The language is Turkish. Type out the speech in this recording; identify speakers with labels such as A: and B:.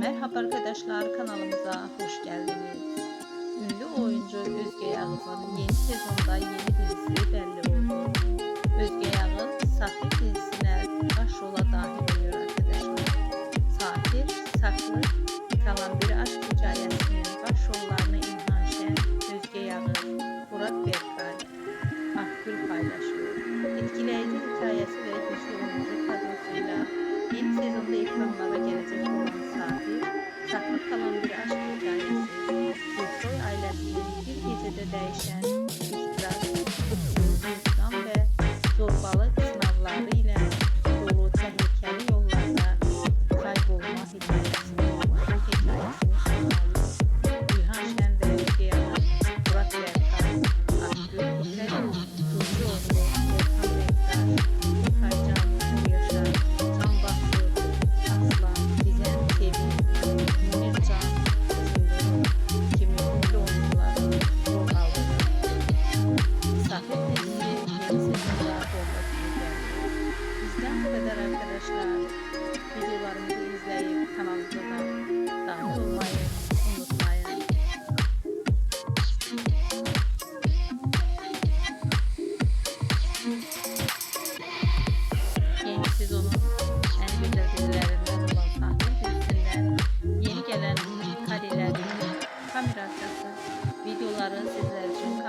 A: Merhaba arkadaşlar kanalımıza hoş geldiniz. Ünlü oyuncu Özge Yağız'ın yeni sezonda yeni dizisi belli kamera arkası videoları sizler için.